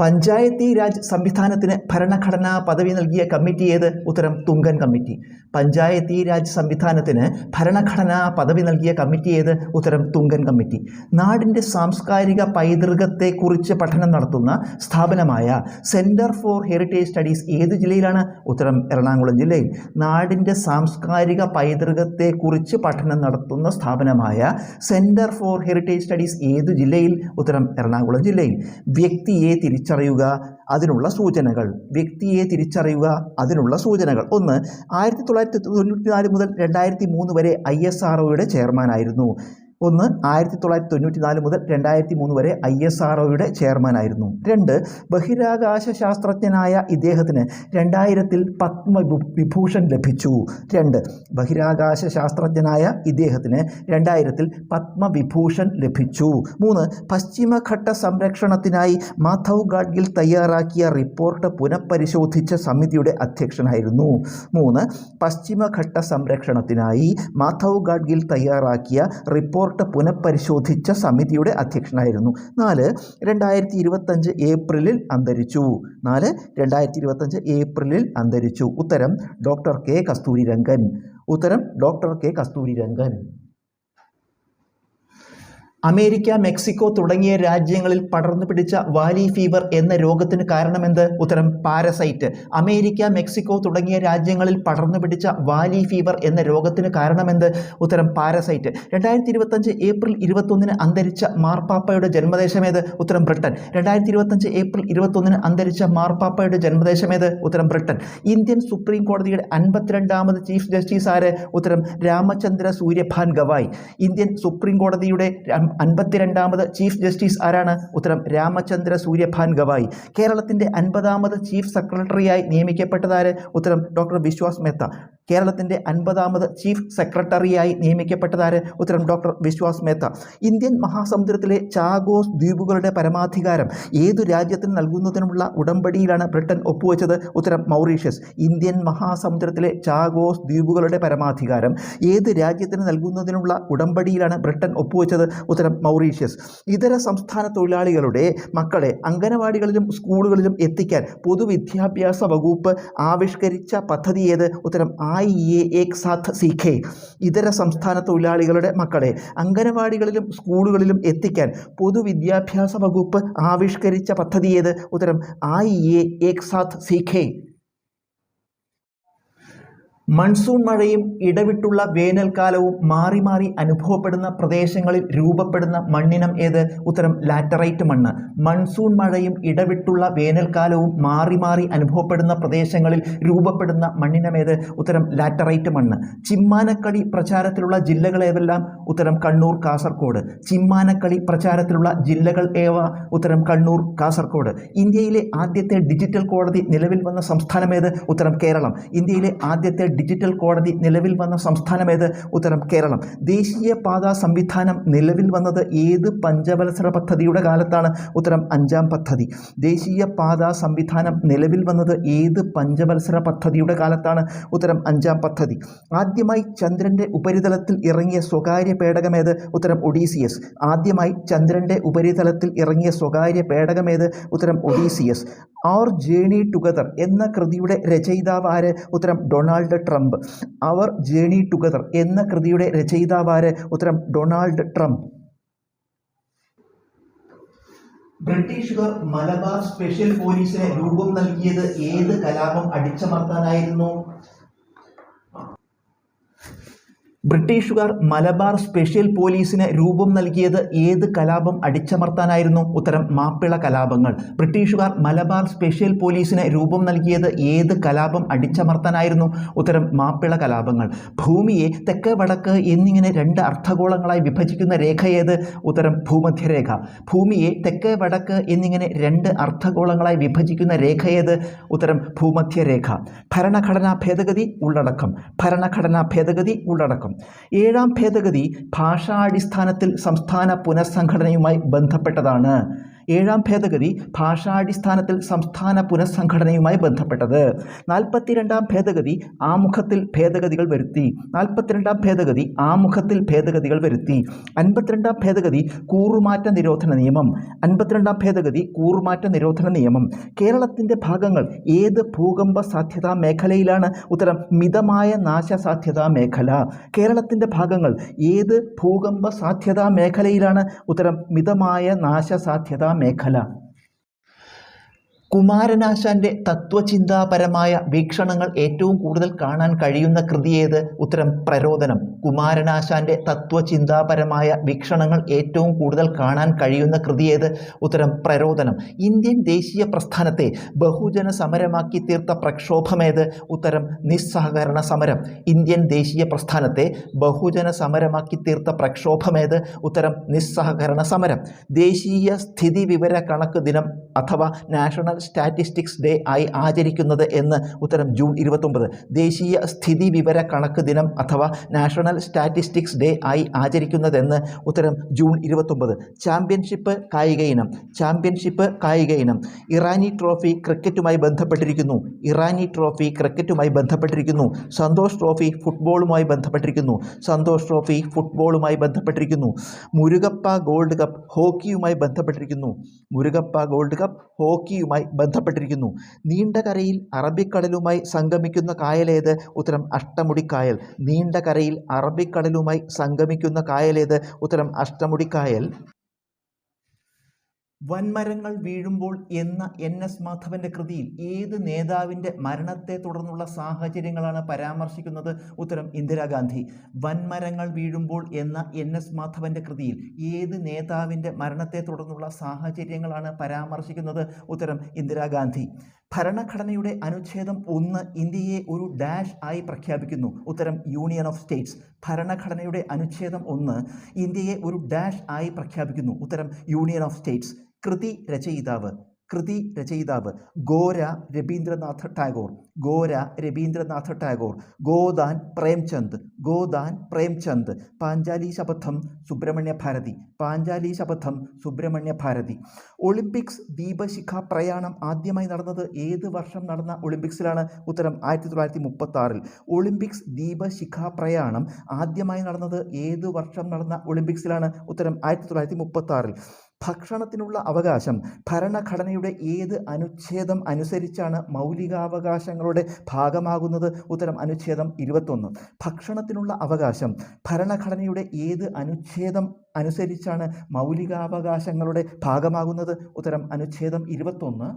പഞ്ചായത്തി രാജ് സംവിധാനത്തിന് ഭരണഘടനാ പദവി നൽകിയ കമ്മിറ്റി ഏത്? ഉത്തരം തുങ്കൻ കമ്മിറ്റി. പഞ്ചായത്തി രാജ് സംവിധാനത്തിന് ഭരണഘടനാ പദവി നൽകിയ കമ്മിറ്റി ഏത്? ഉത്തരം തുങ്കൻ കമ്മിറ്റി. നാടിന്റെ സാംസ്കാരിക പൈതൃകത്തെക്കുറിച്ച് പഠനം നടത്തുന്ന സ്ഥാപനമായ സെന്റർ ഫോർ ഹെറിറ്റേജ് സ്റ്റഡീസ് ഏത് ജില്ലയിലാണ്? ഉത്തരം എറണാകുളം ജില്ലയിൽ. നാടിന്റെ സാംസ്കാരിക പൈതൃകത്തെക്കുറിച്ച് പഠനം നടത്തുന്ന സ്ഥാപനമായ സെന്റർ ഫോർ ഹെറിറ്റേജ് സ്റ്റഡീസ് ഏത് ജില്ലയിൽ? ഉത്തരം എറണാകുളം ജില്ലയിൽ. വ്യക്തിയെ തിരിച്ചറിയുക അതിനുള്ള സൂചനകൾ. വ്യക്തിയെ തിരിച്ചറിയുക അതിനുള്ള സൂചനകൾ. ഒന്ന് ആയിരത്തി തൊള്ളായിരത്തി തൊണ്ണൂറ്റി നാല് മുതൽ രണ്ടായിരത്തി മൂന്ന് വരെ ഐ എസ് ആർ ഒയുടെ ചെയർമാനായിരുന്നു. ഒന്ന് ആയിരത്തി തൊള്ളായിരത്തി തൊണ്ണൂറ്റി നാല് മുതൽ രണ്ടായിരത്തി മൂന്ന് വരെ ഐ എസ് ആർ ഒയുടെ ചെയർമാനായിരുന്നു. രണ്ട് ബഹിരാകാശ ശാസ്ത്രജ്ഞനായ ഇദ്ദേഹത്തിന് രണ്ടായിരത്തിൽ പത്മ വിഭൂ- വിഭൂഷൺ ലഭിച്ചു. രണ്ട് ബഹിരാകാശ ശാസ്ത്രജ്ഞനായ ഇദ്ദേഹത്തിന് രണ്ടായിരത്തിൽ പത്മവിഭൂഷൺ ലഭിച്ചു. മൂന്ന് പശ്ചിമഘട്ട സംരക്ഷണത്തിനായി മാധവ് ഗാഡ്ഗിൽ തയ്യാറാക്കിയ റിപ്പോർട്ട് പുനഃപരിശോധിച്ച സമിതിയുടെ അധ്യക്ഷനായിരുന്നു. മൂന്ന് പശ്ചിമഘട്ട സംരക്ഷണത്തിനായി മാധവ് ഗാഡ്ഗിൽ തയ്യാറാക്കിയ റിപ്പോർട്ട് പുനഃപരിശോധിച്ച സമിതിയുടെ അധ്യക്ഷനായിരുന്നു. നാല് രണ്ടായിരത്തി ഇരുപത്തഞ്ച് ഏപ്രിലിൽ അന്തരിച്ചു. നാല് രണ്ടായിരത്തി ഇരുപത്തഞ്ച് ഏപ്രിലിൽ അന്തരിച്ചു. ഉത്തരം ഡോക്ടർ കെ. കസ്തൂരിരംഗൻ. ഉത്തരം doctor K. Kasturirangan. America Mexico തുടങ്ങിയ രാജ്യങ്ങളിൽ പടർന്നു പിടിച്ച വാലി ഫീവർ എന്ന രോഗത്തിന് കാരണമെന്ത്? ഉത്തരം പാരസൈറ്റ്. അമേരിക്ക മെക്സിക്കോ തുടങ്ങിയ രാജ്യങ്ങളിൽ പടർന്നു പിടിച്ച വാലി ഫീവർ എന്ന രോഗത്തിന് കാരണമെന്ത്? ഉത്തരം പാരസൈറ്റ്. രണ്ടായിരത്തി ഇരുപത്തഞ്ച് ഏപ്രിൽ ഇരുപത്തൊന്നിന് അന്തരിച്ച മാർപ്പാപ്പയുടെ ജന്മദേശമേത് ഉത്തരം ബ്രിട്ടൻ. രണ്ടായിരത്തി ഇരുപത്തഞ്ച് ഏപ്രിൽ ഇരുപത്തൊന്നിന് അന്തരിച്ച മാർപ്പാപ്പയുടെ ജന്മദേശമേത് ഉത്തരം ബ്രിട്ടൻ. ഇന്ത്യൻ സുപ്രീം കോടതിയുടെ അൻപത്തിരണ്ടാമത് ചീഫ് ജസ്റ്റിസ് ആര് ഉത്തരം രാമചന്ദ്ര സൂര്യഭാൻ ഗവായ്. ഇന്ത്യൻ സുപ്രീം കോടതിയുടെ അൻപത്തിരണ്ടാമത് ചീഫ് ജസ്റ്റിസ് ആരാണ്? ഉത്തരം രാമചന്ദ്ര സൂര്യഭാൻ ഗവായി. കേരളത്തിന്റെ അൻപതാമത് ചീഫ് സെക്രട്ടറിയായി നിയമിക്കപ്പെട്ടതാര്? ഉത്തരം ഡോക്ടർ വിശ്വാസ് മേത്ത. കേരളത്തിന്റെ അൻപതാമത് ചീഫ് സെക്രട്ടറിയായി നിയമിക്കപ്പെട്ടതാര്? ഉത്തരം ഡോക്ടർ വിശ്വാസ് മേത്ത. ഇന്ത്യൻ മഹാസമുദ്രത്തിലെ ചാഗോസ് ദ്വീപുകളുടെ പരമാധികാരം ഏതു രാജ്യത്തിന് നൽകുന്നതിനുമുള്ള ഉടമ്പടിയിലാണ് ബ്രിട്ടൻ ഒപ്പുവെച്ചത്? ഉത്തരം മൗറീഷ്യസ്. ഇന്ത്യൻ മഹാസമുദ്രത്തിലെ ചാഗോസ് ദ്വീപുകളുടെ പരമാധികാരം ഏത് രാജ്യത്തിന് നൽകുന്നതിനുള്ള ഉടമ്പടിയിലാണ് ബ്രിട്ടൻ ഒപ്പുവെച്ചത്? ഉത്തരം മൗറീഷ്യസ്. ഇതര സംസ്ഥാന തൊഴിലാളികളുടെ മക്കളെ അംഗനവാടികളിലും സ്കൂളുകളിലും എത്തിക്കാൻ പൊതുവിദ്യാഭ്യാസ വകുപ്പ് ആവിഷ്കരിച്ച പദ്ധതി ഏത്? ഉത്തരം ഐ എ ഏക് സാത്ത് സീഖേ ഇതര സംസ്ഥാന തൊഴിലാളികളുടെ മക്കളെ അംഗനവാടികളിലും സ്കൂളുകളിലും എത്തിക്കാൻ പൊതുവിദ്യാഭ്യാസ വകുപ്പ് ആവിഷ്കരിച്ച പദ്ധതി ഏത്? ഉത്തരം ആയി എ ഏക് സാത്ത് സീഖെ മൺസൂൺ മഴയും ഇടവിട്ടുള്ള വേനൽക്കാലവും മാറി മാറി അനുഭവപ്പെടുന്ന പ്രദേശങ്ങളിൽ രൂപപ്പെടുന്ന മണ്ണിനം ഏത്? ഉത്തരം ലാറ്ററൈറ്റ് മണ്ണ്. മൺസൂൺ മഴയും ഇടവിട്ടുള്ള വേനൽക്കാലവും മാറി മാറി അനുഭവപ്പെടുന്ന പ്രദേശങ്ങളിൽ രൂപപ്പെടുന്ന മണ്ണിനം ഏത്? ഉത്തരം ലാറ്ററൈറ്റ് മണ്ണ്. ചിമ്മാനക്കളി പ്രചാരത്തിലുള്ള ജില്ലകൾ ഏതെല്ലാം? ഉത്തരം കണ്ണൂർ കാസർഗോഡ് ചിമ്മാനക്കളി പ്രചാരത്തിലുള്ള ജില്ലകൾ ഏവ? ഉത്തരം കണ്ണൂർ കാസർഗോഡ് ഇന്ത്യയിലെ ആദ്യത്തെ ഡിജിറ്റൽ കോടതി നിലവിൽ വന്ന സംസ്ഥാനം ഏത്? ഉത്തരം കേരളം. ഇന്ത്യയിലെ ആദ്യത്തെ ഡിജിറ്റൽ കോടതി നിലവിൽ വന്ന സംസ്ഥാനമേത് ഉത്തരം കേരളം. ദേശീയ പാതാ സംവിധാനം നിലവിൽ വന്നത് ഏത് പഞ്ചവത്സര പദ്ധതിയുടെ കാലത്താണ്? ഉത്തരം അഞ്ചാം പദ്ധതി. ദേശീയ പാതാ സംവിധാനം നിലവിൽ വന്നത് ഏത് പഞ്ചവത്സര പദ്ധതിയുടെ കാലത്താണ്? ഉത്തരം അഞ്ചാം പദ്ധതി. ആദ്യമായി ചന്ദ്രന്റെ ഉപരിതലത്തിൽ ഇറങ്ങിയ സ്വകാര്യ പേടകമേത് ഉത്തരം ഒഡീസിയസ് ആദ്യമായി ചന്ദ്രന്റെ ഉപരിതലത്തിൽ ഇറങ്ങിയ സ്വകാര്യ പേടകമേത് ഉത്തരം ഒഡീസിയസ് അവർ ജേണി ടുഗദർ എന്ന കൃതിയുടെ രചയിതാവ് ആര്? ഉത്തരം Donald Trump our journey together എന്ന കൃതിയുടെ രചയിതാവാര് ഉത്തരം ഡൊണാൾഡ് ട്രംപ്. ബ്രിട്ടീഷുകാർ മലബാർ സ്പെഷ്യൽ പോലീസിന് രൂപം നൽകിയത് ഏത് കലാപം അടിച്ചമർത്താനായിരുന്നു? ബ്രിട്ടീഷുകാർ മലബാർ സ്പെഷ്യൽ പോലീസിന് രൂപം നൽകിയത് ഏത് കലാപം അടിച്ചമർത്താനായിരുന്നു? ഉത്തരം മാപ്പിള കലാപങ്ങൾ. ബ്രിട്ടീഷുകാർ മലബാർ സ്പെഷ്യൽ പോലീസിന് രൂപം നൽകിയത് ഏത് കലാപം അടിച്ചമർത്താനായിരുന്നു? ഉത്തരം മാപ്പിള കലാപങ്ങൾ. ഭൂമിയെ തെക്ക് വടക്ക് എന്നിങ്ങനെ രണ്ട് അർദ്ധഗോളങ്ങളായി വിഭജിക്കുന്ന രേഖ ഏത്? ഉത്തരം ഭൂമധ്യരേഖ. ഭൂമിയെ തെക്ക് വടക്ക് എന്നിങ്ങനെ രണ്ട് അർദ്ധഗോളങ്ങളായി വിഭജിക്കുന്ന രേഖ ഏത്? ഉത്തരം ഭൂമധ്യരേഖ. ഭരണഘടനാ ഭേദഗതി ഉള്ളടക്കം. ഭരണഘടനാ ഭേദഗതി ഉള്ളടക്കം. ഏഴാം ഭേദഗതി ഭാഷാടിസ്ഥാനത്തിൽ സംസ്ഥാന പുനഃസംഘടനയുമായി ബന്ധപ്പെട്ടതാണ്. ഏഴാം ഭേദഗതി ഭാഷാടിസ്ഥാനത്തിൽ സംസ്ഥാന പുനഃസംഘടനയുമായി ബന്ധപ്പെട്ടത്. നാൽപ്പത്തിരണ്ടാം ഭേദഗതി ആമുഖത്തിൽ ഭേദഗതികൾ വരുത്തി. നാൽപ്പത്തിരണ്ടാം ഭേദഗതി ആമുഖത്തിൽ ഭേദഗതികൾ വരുത്തി. അൻപത്തിരണ്ടാം ഭേദഗതി കൂറുമാറ്റ നിരോധന നിയമം. അൻപത്തിരണ്ടാം ഭേദഗതി കൂറുമാറ്റ നിരോധന നിയമം. കേരളത്തിന്റെ ഭാഗങ്ങൾ ഏത് ഭൂകമ്പ സാധ്യതാ മേഖലയിലാണ്? ഉത്തരം മിതമായ നാശസാധ്യതാ മേഖല. കേരളത്തിന്റെ ഭാഗങ്ങൾ ഏത് ഭൂകമ്പ സാധ്യതാ മേഖലയിലാണ്? ഉത്തരം മിതമായ നാശസാധ്യതാ മേഖല കുമാരനാശാന്റെ തത്വചിന്താപരമായ വീക്ഷണങ്ങൾ ഏറ്റവും കൂടുതൽ കാണാൻ കഴിയുന്ന കൃതി ഏത്? ഉത്തരം പ്രരോദനം. കുമാരനാശാന്റെ തത്വചിന്താപരമായ വീക്ഷണങ്ങൾ ഏറ്റവും കൂടുതൽ കാണാൻ കഴിയുന്ന കൃതി ഏത്? ഉത്തരം പ്രരോദനം. ഇന്ത്യൻ ദേശീയ പ്രസ്ഥാനത്തെ ബഹുജന സമരമാക്കി തീർത്ത പ്രക്ഷോഭമേത് ഉത്തരം നിസ്സഹകരണ സമരം. ഇന്ത്യൻ ദേശീയ പ്രസ്ഥാനത്തെ ബഹുജന സമരമാക്കി തീർത്ത പ്രക്ഷോഭമേത് ഉത്തരം നിസ്സഹകരണ സമരം. ദേശീയ സ്ഥിതി വിവര കണക്ക് ദിനം അഥവാ നാഷണൽ സ്റ്റാറ്റിസ്റ്റിക്സ് ഡേ ആയി ആചരിക്കുന്നത് എന്ന് ഉത്തരം ജൂൺ ഇരുപത്തൊമ്പത്. ദേശീയ സ്ഥിതി വിവര കണക്ക് ദിനം അഥവാ നാഷണൽ സ്റ്റാറ്റിസ്റ്റിക്സ് ഡേ ആയി ആചരിക്കുന്നതെന്ന് ഉത്തരം ജൂൺ ഇരുപത്തൊമ്പത്. ചാമ്പ്യൻഷിപ്പ് കായിക ഇനം. ചാമ്പ്യൻഷിപ്പ് കായിക ഇനം. ഇറാനി ട്രോഫി ക്രിക്കറ്റുമായി ബന്ധപ്പെട്ടിരിക്കുന്നു. ഇറാനി ട്രോഫി ക്രിക്കറ്റുമായി ബന്ധപ്പെട്ടിരിക്കുന്നു. സന്തോഷ് ട്രോഫി ഫുട്ബോളുമായി ബന്ധപ്പെട്ടിരിക്കുന്നു. സന്തോഷ് ട്രോഫി ഫുട്ബോളുമായി ബന്ധപ്പെട്ടിരിക്കുന്നു. മുരുകപ്പ ഗോൾഡ് കപ്പ് ഹോക്കിയുമായി ബന്ധപ്പെട്ടിരിക്കുന്നു. മുരുകപ്പ ഗോൾഡ് കപ്പ് ഹോക്കിയുമായി ബന്ധപ്പെട്ടിരിക്കുന്നു. നീണ്ടകരയിൽ അറബിക്കടലുമായി സംഗമിക്കുന്ന കായലേത്? ഉത്തരം അഷ്ടമുടിക്കായൽ. നീണ്ടകരയിൽ അറബിക്കടലുമായി സംഗമിക്കുന്ന കായലേത്? ഉത്തരം അഷ്ടമുടിക്കായൽ. വൻമരങ്ങൾ വീഴുമ്പോൾ എന്ന എൻ എസ് മാധവന്റെ കൃതിയിൽ ഏത് നേതാവിന്റെ മരണത്തെ തുടർന്നുള്ള സാഹചര്യങ്ങളാണ് പരാമർശിക്കുന്നത്? ഉത്തരം ഇന്ദിരാഗാന്ധി. വൻമരങ്ങൾ വീഴുമ്പോൾ എന്ന എൻ എസ് മാധവന്റെ കൃതിയിൽ ഏത് നേതാവിന്റെ മരണത്തെ തുടർന്നുള്ള സാഹചര്യങ്ങളാണ് പരാമർശിക്കുന്നത്? ഉത്തരം ഇന്ദിരാഗാന്ധി. ഭരണഘടനയുടെ അനുച്ഛേദം ഒന്ന് ഇന്ത്യയെ ഒരു ഡാഷ് ആയി പ്രഖ്യാപിക്കുന്നു. ഉത്തരം യൂണിയൻ ഓഫ് സ്റ്റേറ്റ്സ് ഭരണഘടനയുടെ അനുച്ഛേദം ഒന്ന് ഇന്ത്യയെ ഒരു ഡാഷ് ആയി പ്രഖ്യാപിക്കുന്നു. ഉത്തരം യൂണിയൻ ഓഫ് സ്റ്റേറ്റ്സ് കൃതി രചയിതാവ്. കൃതി രചയിതാവ് ഗോര രവീന്ദ്രനാഥ ടാഗോർ. ഗോര രവീന്ദ്രനാഥ ടാഗോർ. ഗോദാൻ പ്രേംചന്ദ്. ഗോദാൻ പ്രേംചന്ദ്. പാഞ്ചാലി ശപഥം സുബ്രഹ്മണ്യ ഭാരതി. പാഞ്ചാലി ശപഥം സുബ്രഹ്മണ്യ ഭാരതി. ഒളിമ്പിക്സ് ദീപശിഖ പ്രയാണം ആദ്യമായി നടന്നത് ഏത് വർഷം നടന്ന ഒളിമ്പിക്സിലാണ്? ഉത്തരം ആയിരത്തി തൊള്ളായിരത്തി മുപ്പത്തി ആറിൽ ഒളിമ്പിക്സ് ദീപശിഖ പ്രയാണം ആദ്യമായി നടന്നത് ഏത് വർഷം നടന്ന ഒളിമ്പിക്സിലാണ്? ഉത്തരം ആയിരത്തി തൊള്ളായിരത്തി മുപ്പത്തി ആറിൽ ഭക്ഷണത്തിനുള്ള അവകാശം ഭരണഘടനയുടെ ഏത് അനുച്ഛേദം അനുസരിച്ചാണ് മൗലികാവകാശങ്ങളുടെ ഭാഗമാകുന്നത്? ഉത്തരം അനുച്ഛേദം ഇരുപത്തൊന്ന്. ഭക്ഷണത്തിനുള്ള അവകാശം ഭരണഘടനയുടെ ഏത് അനുച്ഛേദം അനുസരിച്ചാണ് മൗലികാവകാശങ്ങളുടെ ഭാഗമാകുന്നത്? ഉത്തരം അനുച്ഛേദം ഇരുപത്തൊന്ന്.